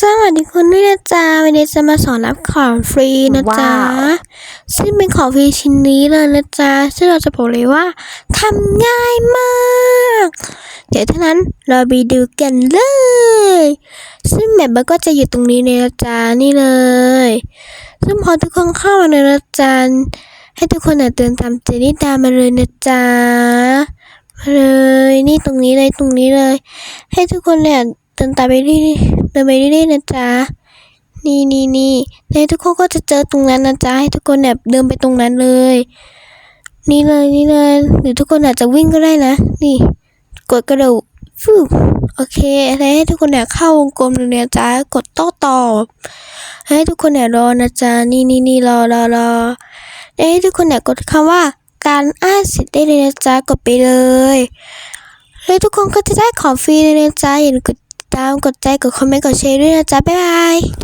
สวัสดีคุณด้วยนะจ๊ะวันนี้จะมาสอนรับของฟรีนะจ๊ะว้าวซึ่งเป็นของฟรีชิ้นนี้เลยนะจ๊ะซึ่งเราจะบอกเลยว่าทำง่ายมาก เดี๋ยวเท่านั้นเราไปดูกันเลย ซึ่งแบบมันก็จะอยู่ตรงนี้เลยนะจ๊ะนี่เลย ซึ่งพอทุกคนเข้ามาในนะจ๊ะให้ทุกคนน่ะเดินตามเจนี่ตามมาเลยนะจ๊ะมาเลยนี่ตรงนี้เลยตรงนี้เลย ให้ทุกคนเนี่ยเดินตามไปเรื่อยๆ เดินไปเรื่อยๆนะจ๊ะนี่นี่นี่แล้วทุกคนก็จะเจอตรงนั้นนะจ๊ะให้ทุกคนเนี่ยเดินไปตรงนั้นเลย นี่เลยนี่เลยหรือทุกคนอาจจะวิ่งก็ได้นะ นี่ กดกระโดดฟูโอเคแล้วให้ทุกคนเนี่ยเข้าวงกลมเลยนะจ๊ะกดโต้ตอบ ให้ทุกคนเนี่ยรอนะจ๊ะนี่นี่นี่รอรอรอให้ทุกคนเนี่ยกดคำว่าการอ่านเสร็จได้เลยนะจ๊ะกดไปเลย แล้วทุกคนก็จะได้ของฟรีเลยนะจ๊ะอย่าลืมกด ตาม กดใจ กดคอมเมนต์ กดแชร์ด้วยนะจ๊ะ บ๊ายบาย